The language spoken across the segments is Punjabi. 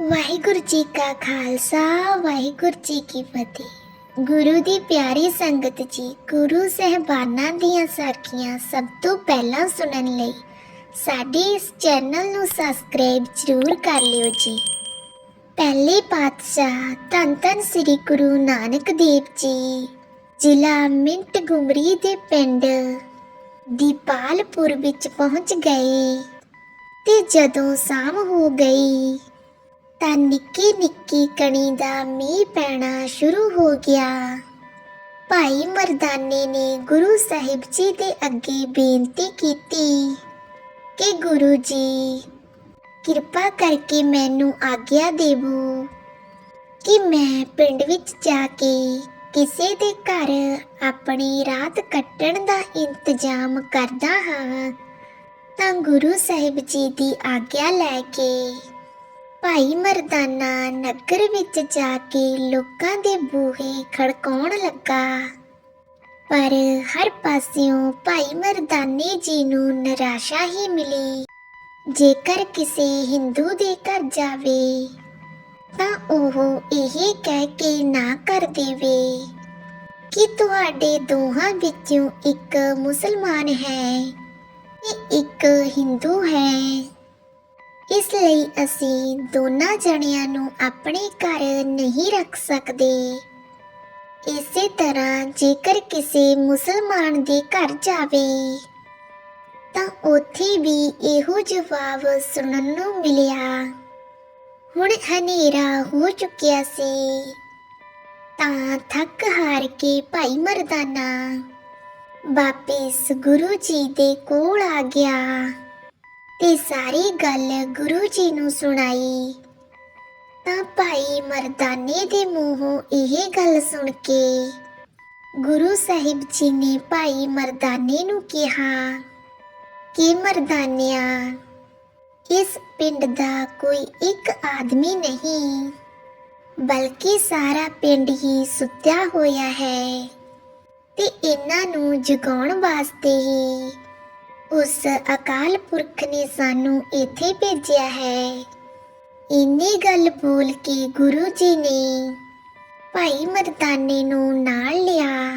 ਵਾਹਿਗੁਰੂ ਜੀ ਕਾ ਖਾਲਸਾ, ਵਾਹਿਗੁਰੂ ਜੀ ਕੀ ਫਤਿਹ। ਗੁਰੂ ਦੀ ਪਿਆਰੀ ਸੰਗਤ ਜੀ, ਗੁਰੂ ਸਹਿਬਾਨਾਂ ਦੀਆਂ ਸਾਖੀਆਂ ਸਭ ਤੋਂ ਪਹਿਲਾਂ ਸੁਣਨ ਲਈ ਸਾਡੇ ਇਸ ਚੈਨਲ ਨੂੰ ਸਬਸਕ੍ਰਾਈਬ ਜ਼ਰੂਰ ਕਰ ਲਿਓ ਜੀ। ਪਹਿਲੇ ਪਾਤਸ਼ਾਹ ਧੰਨ ਧੰਨ ਸ੍ਰੀ ਗੁਰੂ ਨਾਨਕ ਦੇਵ ਜੀ, ਜ਼ਿਲ੍ਹਾ ਮਿੰਟ ਗੁਮਰੀ ਦੇ ਪਿੰਡ ਦੀਪਾਲਪੁਰ ਵਿੱਚ ਪਹੁੰਚ ਗਏ ਤੇ ਜਦੋਂ ਸ਼ਾਮ ਹੋ ਗਈ ਤਾਂ ਨਿੱਕੀ ਨਿੱਕੀ ਕਣੀ ਦਾ ਮੀਂਹ ਪੈਣਾ ਸ਼ੁਰੂ ਹੋ ਗਿਆ। ਭਾਈ ਮਰਦਾਨੇ ਨੇ ਗੁਰੂ ਸਾਹਿਬ ਜੀ ਦੇ ਅੱਗੇ ਬੇਨਤੀ ਕੀਤੀ ਕਿ ਗੁਰੂ ਜੀ, ਕਿਰਪਾ ਕਰਕੇ ਮੈਨੂੰ ਆਗਿਆ ਦੇਵੋ ਕਿ ਮੈਂ ਪਿੰਡ ਵਿੱਚ ਜਾ ਕੇ ਕਿਸੇ ਦੇ ਘਰ ਆਪਣੀ ਰਾਤ ਕੱਟਣ ਦਾ ਇੰਤਜ਼ਾਮ ਕਰਦਾ ਹਾਂ ਤਾਂ ਗੁਰੂ ਸਾਹਿਬ ਜੀ ਦੀ ਆਗਿਆ ਲੈ ਕੇ ਭਾਈ ਮਰਦਾਨਾ ਨਗਰ ਵਿੱਚ ਜਾ ਕੇ ਲੋਕਾਂ ਦੇ ਬੂਹੇ ਖੜਕਾਉਣ ਲੱਗਾ। ਪਰ ਹਰ ਪਾਸਿਓਂ ਭਾਈ ਮਰਦਾਨੇ ਜੀ ਨੂੰ ਨਿਰਾਸ਼ਾ ਹੀ ਮਿਲੀ। ਜੇਕਰ ਕਿਸੇ ਹਿੰਦੂ ਦੇ ਘਰ ਜਾਵੇ, ਤਾਂ ਉਹ ਇਹ ਕਹਿ ਕੇ ਨਾ ਕਰ ਦੇਵੇ ਕਿ ਤੁਹਾਡੇ ਦੋਹਾਂ ਵਿੱਚੋਂ ਇੱਕ ਮੁਸਲਮਾਨ ਹੈ ਤੇ ਇੱਕ ਹਿੰਦੂ ਹੈ। ਇਸ ਲਈ ਅਸੀਂ ਦੋਨਾਂ ਜਣਿਆਂ ਨੂੰ ਆਪਣੇ ਘਰ ਨਹੀਂ ਰੱਖ ਸਕਦੇ। ਇਸੇ ਤਰ੍ਹਾਂ ਜੇਕਰ ਕਿਸੇ ਮੁਸਲਮਾਨ ਦੇ ਘਰ ਜਾਵੇ, ਤਾਂ ਉੱਥੇ ਵੀ ਇਹੋ ਜਵਾਬ ਸੁਣਨ ਨੂੰ ਮਿਲਿਆ। ਹੁਣ ਹਨੇਰਾ ਹੋ ਚੁੱਕਿਆ ਸੀ। ਤਾਂ ਥੱਕ ਹਾਰ ਕੇ ਭਾਈ ਮਰਦਾਨਾ ਵਾਪਿਸ ਗੁਰੂ ਜੀ ਦੇ ਕੋਲ ਆ ਗਿਆ। ਤੇ ਸਾਰੀ ਗੱਲ ਗੁਰੂ ਜੀ ਨੂੰ ਸੁਣਾਈ। ਤਾਂ ਭਾਈ ਮਰਦਾਨੇ ਦੇ ਮੂੰਹੋਂ ਇਹ ਗੱਲ ਸੁਣ ਕੇ ਗੁਰੂ ਸਾਹਿਬ ਜੀ ਨੇ ਭਾਈ ਮਰਦਾਨੇ ਨੂੰ ਕਿਹਾ ਕਿ ਮਰਦਾਨਿਆ, ਇਸ ਪਿੰਡ ਦਾ ਕੋਈ ਇੱਕ ਆਦਮੀ ਨਹੀਂ, ਬਲਕਿ ਸਾਰਾ ਪਿੰਡ ਹੀ ਸੁੱਤਿਆ ਹੋਇਆ ਹੈ ਤੇ ਇਹਨਾਂ ਨੂੰ ਜਗਾਉਣ ਵਾਸਤੇ ਹੀ ਉਸ ਅਕਾਲ ਪੁਰਖ ਨੇ ਸਾਨੂੰ ਇੱਥੇ ਭੇਜਿਆ ਹੈ। ਇੰਨੀ ਗੱਲ ਬੋਲ ਕੇ ਗੁਰੂ ਜੀ ਨੇ ਭਾਈ ਮਰਦਾਨੇ ਨੂੰ ਨਾਲ ਲਿਆ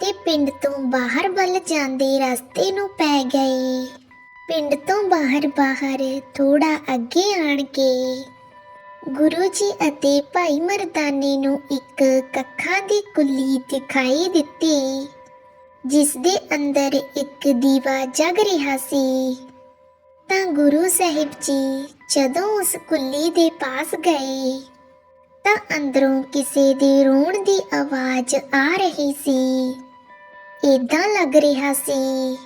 ਤੇ ਪਿੰਡ ਤੋਂ ਬਾਹਰ ਵੱਲ ਜਾਂਦੇ ਰਸਤੇ ਨੂੰ ਪੈ ਗਏ। ਪਿੰਡ ਤੋਂ ਬਾਹਰ ਬਾਹਰ ਥੋੜਾ ਅੱਗੇ ਆਣ ਕੇ ਗੁਰੂ ਜੀ ਅਤੇ ਭਾਈ ਮਰਦਾਨੇ ਨੂੰ ਇੱਕ ਕੱਖਾਂ ਦੀ ਕੁੱਲੀ ਦਿਖਾਈ ਦਿੱਤੀ। ਜਿਸ ਦੇ ਅੰਦਰ ਇੱਕ ਦੀਵਾ ਜਗ ਰਿਹਾ ਸੀ। ਤਾਂ ਗੁਰੂ ਸਾਹਿਬ ਜੀ ਜਦੋਂ ਉਸ ਕੁੱਲੀ ਦੇ ਪਾਸ ਗਏ, ਤਾਂ ਅੰਦਰੋਂ ਕਿਸੇ ਦੇ ਰੋਣ ਦੀ ਆਵਾਜ਼ ਆ ਰਹੀ ਸੀ। ਇਦਾਂ ਲੱਗ ਰਿਹਾ ਸੀ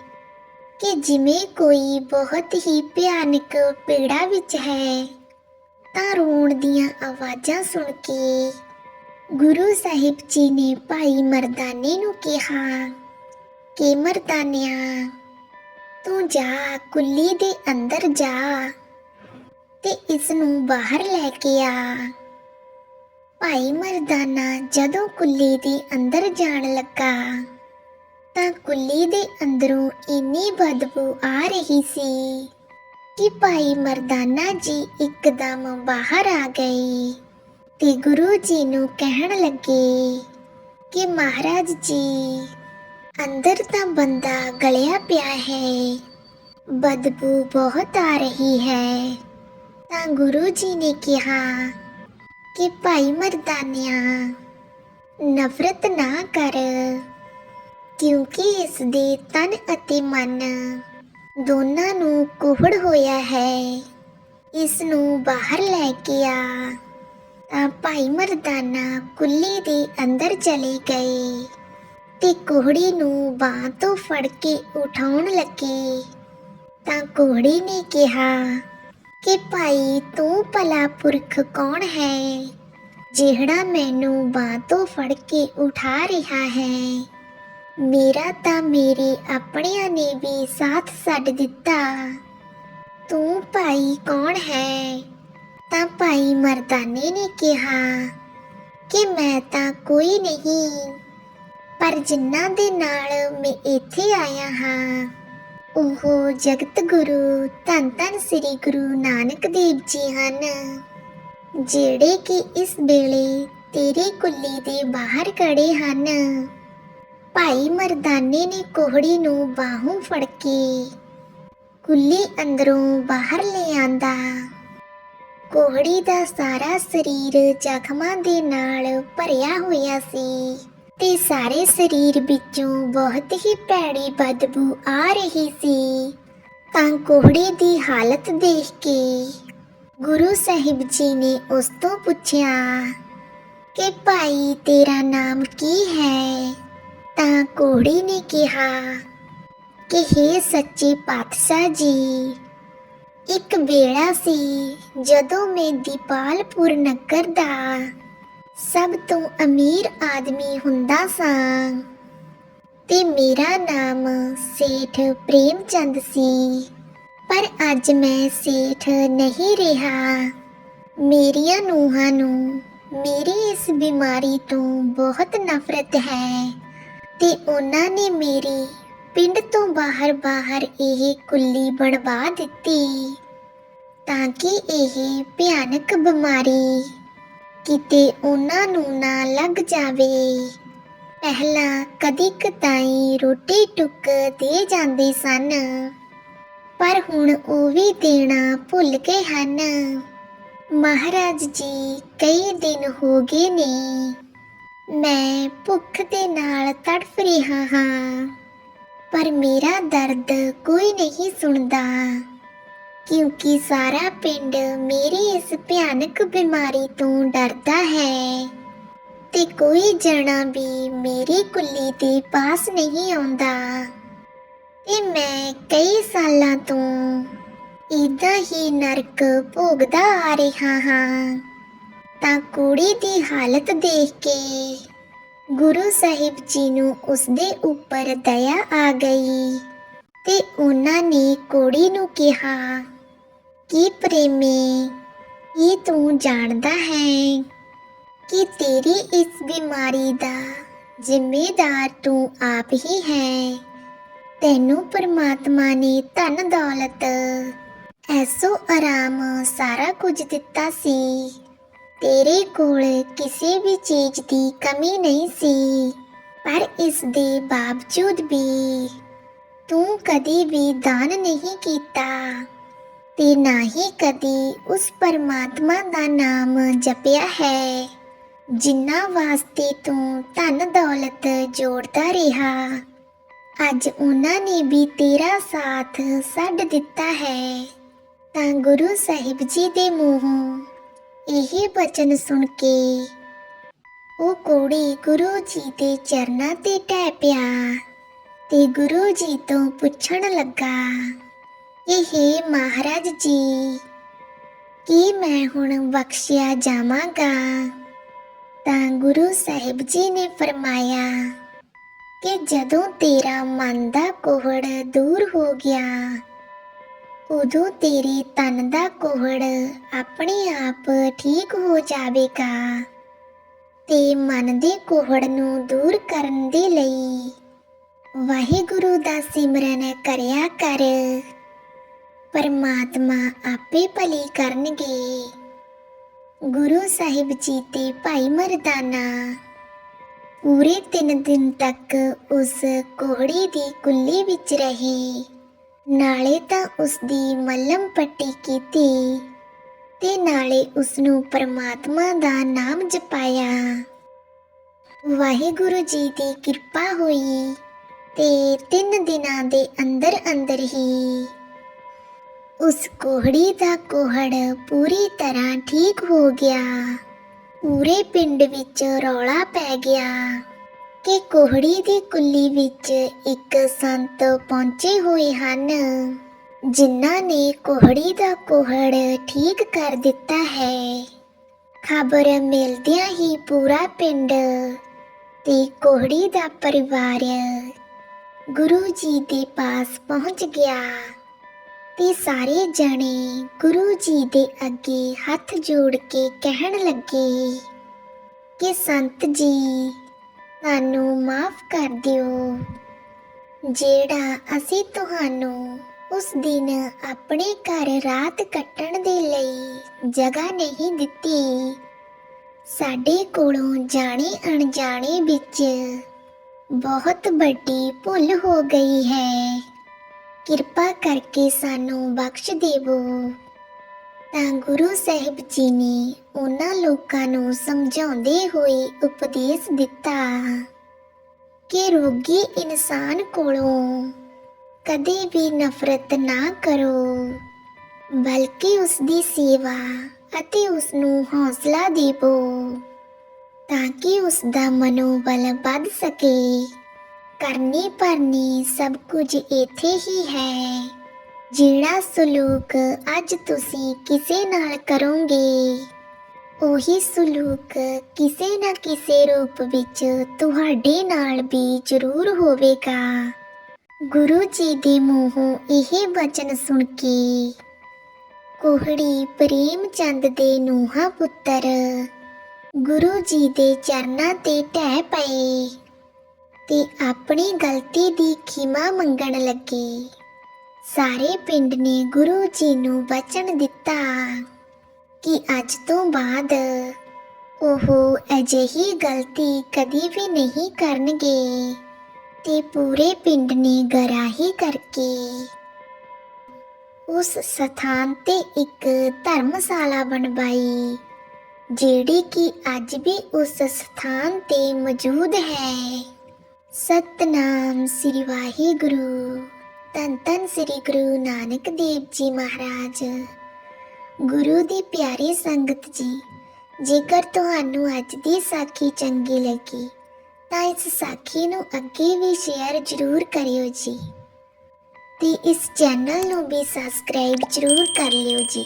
ਕਿ ਜਿਵੇਂ ਕੋਈ ਬਹੁਤ ਹੀ ਭਿਆਨਕ ਪੀੜਾ ਵਿੱਚ ਹੈ। ਤਾਂ ਰੋਣ ਦੀਆਂ ਆਵਾਜ਼ਾਂ ਸੁਣ ਕੇ ਗੁਰੂ ਸਾਹਿਬ ਜੀ ਨੇ ਭਾਈ ਮਰਦਾਨੇ ਨੂੰ ਕਿਹਾ ਕਿ ਮਰਦਾਨਿਆ? ਤੂੰ ਜਾ ਕੁੱਲੀ ਦੇ ਅੰਦਰ ਜਾ ਤੇ ਇਸ ਨੂੰ ਬਾਹਰ ਲੈ ਕੇ ਆ। ਭਾਈ ਮਰਦਾਨਾ ਜਦੋਂ ਕੁੱਲੀ ਦੇ ਅੰਦਰ ਜਾਣ ਲੱਗਾ, ਤਾਂ ਕੁੱਲੀ ਦੇ ਅੰਦਰੋਂ ਇੰਨੀ ਬਦਬੂ ਆ ਰਹੀ ਸੀ ਕਿ ਭਾਈ ਮਰਦਾਨਾ ਜੀ ਇੱਕਦਮ ਬਾਹਰ ਆ ਗਏ ਤੇ ਗੁਰੂ ਜੀ ਨੂੰ ਕਹਿਣ ਲੱਗੇ ਕਿ ਮਹਾਰਾਜ ਜੀ ਅੰਦਰ ਤਾਂ ਬੰਦਾ ਗਲਿਆ ਪਿਆ ਹੈ। ਬਦਬੂ ਬਹੁਤ ਆ ਰਹੀ ਹੈ। ਤਾਂ ਗੁਰੂ ਜੀ ਨੇ ਕਿਹਾ ਕਿ ਭਾਈ ਮਰਦਾਨਿਆ, ਨਫ਼ਰਤ ਨਾ ਕਰ, ਕਿਉਂਕਿ ਇਸ ਦੇ ਤਨ ਅਤੇ ਮਨ ਦੋਨਾਂ ਨੂੰ ਕੋਹੜ ਹੋਇਆ ਹੈ। ਇਸ ਨੂੰ ਬਾਹਰ ਲੈ ਕੇ ਆ। ਤਾਂ ਭਾਈ ਮਰਦਾਨਾ ਕੁੱਲੀ ਦੇ ਅੰਦਰ ਚਲੇ ਗਏ। ਤੇ ਕੋਹੜੀ ਨੂੰ ਬਾਹ ਤੋਂ ਫੜ ਕੇ ਉਠਾਉਣ ਲੱਗੇ। ਤਾਂ ਕੋਹੜੀ ਨੇ ਕਿਹਾ, ਕਿ ਭਾਈ, ਤੂੰ ਭਲਾ ਪੁਰਖ ਕੌਣ ਹੈ, ਜਿਹੜਾ ਮੈਨੂੰ ਬਾਹ ਤੋਂ ਫੜ ਕੇ ਉਠਾ ਰਿਹਾ ਹੈ? ਮੇਰਾ ਤਾਂ ਮੇਰੇ ਆਪਣਿਆਂ ਨੇ ਵੀ ਸਾਥ ਛੱਡ ਦਿੱਤਾ। ਤੂੰ ਭਾਈ ਕੌਣ ਹੈ? ਤਾਂ ਭਾਈ ਮਰਦਾਨੇ ਨੇ ਕਿਹਾ, ਕਿ ਮੈਂ ਤਾਂ ਕੋਈ ਨਹੀਂ। ਪਰ ਜਿਨ੍ਹਾਂ ਦੇ ਨਾਲ ਮੈਂ ਇੱਥੇ ਆਇਆ ਹਾਂ, ਉਹ ਜਗਤ ਗੁਰੂ ਧੰਨ ਧੰਨ ਸ੍ਰੀ ਗੁਰੂ ਨਾਨਕ ਦੇਵ ਜੀ ਹਨ, ਜਿਹੜੇ ਕਿ ਇਸ ਵੇਲੇ ਤੇਰੀ ਕੁੱਲੀ ਦੇ ਬਾਹਰ ਖੜੇ ਹਨ। ਭਾਈ ਮਰਦਾਨੇ ਨੇ ਕੋਹੜੀ ਨੂੰ ਬਾਹੋਂ ਫੜ ਕੇ ਕੁੱਲੀ ਅੰਦਰੋਂ ਬਾਹਰ ਲੈ ਆਂਦਾ। ਕੋਹੜੀ ਦਾ ਸਾਰਾ ਸਰੀਰ ਜ਼ਖਮਾਂ ਦੇ ਨਾਲ ਭਰਿਆ ਹੋਇਆ ਸੀ। ਤੇ ਸਾਰੇ ਸਰੀਰ ਵਿੱਚੋਂ ਬਹੁਤ ਹੀ ਭੈੜੀ ਬਦਬੂ ਆ ਰਹੀ ਸੀ। ਤਾਂ ਕੋਹੜੇ ਦੀ ਹਾਲਤ ਦੇਖ ਕੇ ਗੁਰੂ ਸਾਹਿਬ ਜੀ ਨੇ ਉਸ ਤੋਂ ਪੁੱਛਿਆ ਕਿ ਭਾਈ, ਤੇਰਾ ਨਾਮ ਕੀ ਹੈ? ਤਾਂ ਕੋਹੜੀ ਨੇ ਕਿਹਾ ਕਿ हे ਸੱਚੇ ਪਾਤਸ਼ਾਹ ਜੀ, ਇੱਕ ਵੇਲਾ ਸੀ ਜਦੋਂ ਮੈਂ ਦੀਪਾਲਪੁਰ ਨਗਰ ਦਾ ਸਭ ਤੋਂ ਅਮੀਰ ਆਦਮੀ ਹੁੰਦਾ ਸਾਂ। ਤੇ ਮੇਰਾ ਨਾਮ ਸੇਠ ਪ੍ਰੇਮਚੰਦ ਸੀ। ਪਰ ਅੱਜ ਮੈਂ ਸੇਠ ਨਹੀਂ ਰਿਹਾ। ਮੇਰੀਆਂ ਨੂੰਹਾਂ ਨੂੰ ਮੇਰੀ ਇਸ ਬਿਮਾਰੀ ਤੋਂ ਬਹੁਤ ਨਫ਼ਰਤ ਹੈ। ਤੇ ਉਹਨਾਂ ਨੇ ਮੇਰੀ ਪਿੰਡ ਤੋਂ ਬਾਹਰ-ਬਾਹਰ ਇਹ ਕੁੱਲੀ ਬਣਵਾ ਦਿੱਤੀ ਤਾਂ ਕਿ ਇਹ ਭਿਆਨਕ ਬਿਮਾਰੀ ਕਿਤੇ ਉਹਨਾਂ ਨੂੰ ਨਾ ਲੱਗ ਜਾਵੇ। ਪਹਿਲਾਂ ਕਦੀ ਕਤਾਈ ਰੋਟੀ ਟੁੱਕ ਦੇ ਜਾਂਦੇ ਸਨ। ਪਰ ਹੁਣ ਉਹ ਵੀ ਦੇਣਾ ਭੁੱਲ ਗਏ ਹਨ। ਮਹਾਰਾਜ ਜੀ ਕਈ ਦਿਨ ਹੋ ਗਏ ਨੇ। ਮੈਂ ਭੁੱਖ ਦੇ ਨਾਲ ਤੜਫ ਰਿਹਾ ਹਾਂ। ਪਰ ਮੇਰਾ ਦਰਦ ਕੋਈ ਨਹੀਂ ਸੁਣਦਾ। ਕਿਉਂਕਿ ਸਾਰਾ ਪਿੰਡ ਮੇਰੀ ਇਸ ਭਿਆਨਕ ਬਿਮਾਰੀ ਤੋਂ ਡਰਦਾ ਹੈ। ਤੇ ਕੋਈ ਜਣਾ ਵੀ ਮੇਰੀ ਕੁੱਲੀ ਦੇ ਪਾਸ ਨਹੀਂ ਆਉਂਦਾ। ਤੇ ਮੈਂ ਕਈ ਸਾਲਾਂ ਤੋਂ ਇਦਾਂ ਹੀ ਨਰਕ ਭੋਗਦਾ ਆ ਰਿਹਾ ਹਾਂ। ਤਾਂ ਕੁੜੀ ਦੀ ਹਾਲਤ ਦੇਖ ਕੇ ਗੁਰੂ ਸਾਹਿਬ ਜੀ ਨੂੰ ਉਸਦੇ ਉੱਪਰ ਦਇਆ ਆ ਗਈ। ਤੇ ਉਹਨਾਂ ਨੇ ਕੋੜੀ ਨੂੰ ਕਿਹਾ ਕੀ ਪ੍ਰੇਮੀ, ਕੀ ਤੂੰ ਜਾਣਦਾ ਹੈ ਕਿ ਤੇਰੀ ਇਸ ਬਿਮਾਰੀ ਦਾ ਜ਼ਿੰਮੇਦਾਰ ਤੂੰ ਆਪ ਹੀ ਹੈ? ਤੈਨੂੰ ਪਰਮਾਤਮਾ ਨੇ ਧਨ ਦੌਲਤ, ਐਸੋ ਆਰਾਮ ਸਾਰਾ ਕੁਝ ਦਿੱਤਾ ਸੀ। ਤੇਰੇ ਕੋਲ ਕਿਸੇ ਵੀ ਚੀਜ਼ ਦੀ ਕਮੀ ਨਹੀਂ ਸੀ, ਪਰ ਇਸ ਦੇ ਬਾਵਜੂਦ ਵੀ ਤੂੰ ਕਦੀ ਵੀ ਦਾਨ ਨਹੀਂ ਕੀਤਾ। ਤੇ ਨਾ ਹੀ ਕਦੀ ਉਸ ਪਰਮਾਤਮਾ ਦਾ ਨਾਮ ਜਪਿਆ ਹੈ। ਜਿੰਨਾ ਵਾਸਤੇ ਤੂੰ ਧਨ ਦੌਲਤ ਜੋੜਦਾ ਰਿਹਾ, ਅੱਜ ਉਹਨਾਂ ਨੇ ਵੀ ਤੇਰਾ ਸਾਥ ਛੱਡ ਦਿੱਤਾ ਹੈ। ਤਾਂ ਗੁਰੂ ਸਾਹਿਬ ਜੀ ਦੇ ਮੂੰਹੋਂ ਇਹ ਬਚਨ ਸੁਣ ਕੇ ਉਹ ਕੋੜੀ ਗੁਰੂ ਜੀ ਦੇ ਚਰਨਾਂ ਤੇ ਟਹਿ ਪਿਆ ਤੇ ਗੁਰੂ ਜੀ ਤੋਂ ਪੁੱਛਣ ਲੱਗਾ ਇਹ ਮਹਾਰਾਜ ਜੀ, ਕੀ ਮੈਂ ਹੁਣ ਬਖਸ਼ਿਆ ਜਾਵਾਂਗਾ? ਤਾਂ ਗੁਰੂ ਸਾਹਿਬ ਜੀ ਨੇ ਫਰਮਾਇਆ ਕਿ ਜਦੋਂ ਤੇਰਾ ਮਨ ਦਾ ਕੋਹੜ ਦੂਰ ਹੋ ਗਿਆ, ਉਦੋਂ ਤੇਰੇ ਤਨ ਦਾ ਕੋਹੜ ਆਪਣੇ ਆਪ ਠੀਕ ਹੋ ਜਾਵੇਗਾ ਤੇ ਮਨ ਦੇ ਕੋਹੜ ਨੂੰ ਦੂਰ ਕਰਨ ਦੇ ਲਈ ਵਾਹਿਗੁਰੂ ਦਾ ਸਿਮਰਨ ਕਰਿਆ ਕਰ। ਪਰਮਾਤਮਾ ਆਪੇ ਭਲੀ ਕਰਨਗੇ। ਗੁਰੂ ਸਾਹਿਬ ਜੀ ਤੇ ਭਾਈ ਮਰਦਾਨਾ, ਪੂਰੇ 3 ਦਿਨ ਤੱਕ ਉਸ ਕੋਹੜੀ ਦੀ ਕੁੱਲੀ ਵਿੱਚ ਰਹੇ। ਨਾਲੇ ਤਾਂ ਉਸ ਦੀ ਮੱਲਮ ਪੱਟੀ ਕੀਤੀ ਤੇ ਨਾਲੇ ਉਸ ਨੂੰ ਪਰਮਾਤਮਾ ਦਾ ਨਾਮ ਜਪਾਇਆ। ਵਾਹਿਗੁਰੂ ਜੀ ਦੀ ਕਿਰਪਾ ਹੋਈ ਤੇ 3 ਦਿਨਾਂ ਦੇ ਅੰਦਰ ਅੰਦਰ ਹੀ ਉਸ ਕੋਹੜੀ ਦਾ ਕੋਹੜ ਪੂਰੀ ਤਰ੍ਹਾਂ ਠੀਕ ਹੋ ਗਿਆ ਪੂਰੇ ਪਿੰਡ ਵਿੱਚ ਰੌਲਾ ਪੈ ਗਿਆ ਕਿ ਕੋਹੜੀ ਦੀ ਕੁੱਲੀ ਵਿੱਚ ਇੱਕ ਸੰਤ ਪਹੁੰਚੇ ਹੋਏ ਹਨ ਜਿਨ੍ਹਾਂ ਨੇ ਕੋਹੜੀ ਦਾ ਕੋਹੜ ਠੀਕ ਕਰ ਦਿੱਤਾ ਹੈ ਖਬਰ ਮਿਲਦਿਆਂ ਹੀ ਪੂਰਾ ਪਿੰਡ ਤੇ ਕੋਹੜੀ ਦਾ ਪਰਿਵਾਰ ਗੁਰੂ ਜੀ ਦੇ ਪਾਸ ਪਹੁੰਚ ਗਿਆ ਤੇ ਸਾਰੇ ਜਣੇ ਗੁਰੂ ਜੀ ਦੇ ਅੱਗੇ ਹੱਥ ਜੋੜ ਕੇ ਕਹਿਣ ਲੱਗੇ ਕਿ ਸੰਤ ਜੀ, ਸਾਨੂੰ ਮਾਫ ਕਰ ਦਿਓ। ਜਿਹੜਾ ਅਸੀਂ ਤੁਹਾਨੂੰ ਉਸ ਦਿਨ ਆਪਣੇ ਘਰ ਰਾਤ ਕੱਟਣ ਦੇ ਲਈ ਜਗ੍ਹਾ ਨਹੀਂ ਦਿੱਤੀ, ਸਾਡੇ ਕੋਲੋਂ ਜਾਣੇ ਅਣਜਾਣੇ ਵਿੱਚ ਬਹੁਤ ਵੱਡੀ ਭੁੱਲ ਹੋ ਗਈ ਹੈ। ਕਿਰਪਾ ਕਰਕੇ ਸਾਨੂੰ ਬਖਸ਼ ਦੇਵੋ। ਤਾਂ ਗੁਰੂ ਸਾਹਿਬ ਜੀ ਨੇ ਉਹਨਾਂ ਲੋਕਾਂ ਨੂੰ ਸਮਝਾਉਂਦੇ ਹੋਏ ਉਪਦੇਸ਼ ਦਿੱਤਾ ਕਿ ਰੋਗੀ ਇਨਸਾਨ ਕੋਲੋਂ ਕਦੇ ਵੀ ਨਫ਼ਰਤ ਨਾ ਕਰੋ, ਬਲਕਿ ਉਸ ਦੀ ਸੇਵਾ ਅਤੇ ਉਸ ਨੂੰ ਹੌਸਲਾ ਦੇਵੋ, ਤਾਂ ਕਿ ਉਸ ਦਾ ਮਨੋਬਲ ਵੱਧ ਸਕੇ। ਕਰਨੀ ਭਰਨੀ ਸਭ ਕੁਝ ਇੱਥੇ ਹੀ ਹੈ। ਜਿਹੜਾ ਸਲੂਕ ਅੱਜ ਤੁਸੀਂ ਕਿਸੇ ਨਾਲ ਕਰੋਗੇ, ਉਹੀ ਸਲੂਕ ਕਿਸੇ ਨਾ ਕਿਸੇ ਰੂਪ ਵਿੱਚ ਤੁਹਾਡੇ ਨਾਲ ਵੀ ਜ਼ਰੂਰ ਹੋਵੇਗਾ। ਗੁਰੂ ਜੀ ਦੇ ਮੂੰਹੋਂ ਇਹ ਵਚਨ ਸੁਣ ਕੇ ਕੋਹੜੀ ਪ੍ਰੇਮ ਚੰਦ ਦੇ ਨੂਹਾ ਪੁੱਤਰ ਗੁਰੂ ਜੀ ਦੇ ਚਰਨਾਂ ਤੇ ਢਹਿ ਪਏ। ਤੇ ਆਪਣੀ ਗਲਤੀ ਦੀ ਖਿਮਾ ਮੰਗਣ ਲੱਗੀ। ਸਾਰੇ ਪਿੰਡ ਨੇ ਗੁਰੂ ਜੀ ਨੂੰ ਬਚਨ ਦਿੱਤਾ ਕਿ ਅੱਜ ਤੋਂ ਬਾਅਦ ਉਹ ਅਜਿਹੀ ਗਲਤੀ ਕਦੀ ਵੀ ਨਹੀਂ ਕਰਨਗੇ ਤੇ ਪੂਰੇ ਪਿੰਡ ਨੇ ਗਰਾਹੀ ਕਰਕੇ ਉਸ ਸਥਾਨ ਤੇ ਇੱਕ ਧਰਮਸ਼ਾਲਾ ਬਣਵਾਈ, ਜਿਹੜੀ ਕਿ ਅੱਜ ਵੀ ਉਸ ਸਥਾਨ ਤੇ ਮੌਜੂਦ ਹੈ। ਸਤਨਾਮ ਸ੍ਰੀ ਵਾਹਿਗੁਰੂ। ਧੰਨ ਧੰਨ ਸ੍ਰੀ ਗੁਰੂ ਨਾਨਕ ਦੇਵ ਜੀ ਮਹਾਰਾਜ। ਗੁਰੂ ਦੀ ਪਿਆਰੀ ਸੰਗਤ ਜੀ, ਜੇਕਰ ਤੁਹਾਨੂੰ ਅੱਜ ਦੀ ਸਾਖੀ ਚੰਗੀ ਲੱਗੀ, ਤਾਂ ਇਸ ਸਾਖੀ ਨੂੰ ਅੱਗੇ ਵੀ ਸ਼ੇਅਰ ਜ਼ਰੂਰ ਕਰਿਓ ਜੀ। ਤੇ ਇਸ ਚੈਨਲ ਨੂੰ ਵੀ ਸਬਸਕ੍ਰਾਈਬ ਜ਼ਰੂਰ ਕਰ ਲਿਓ ਜੀ।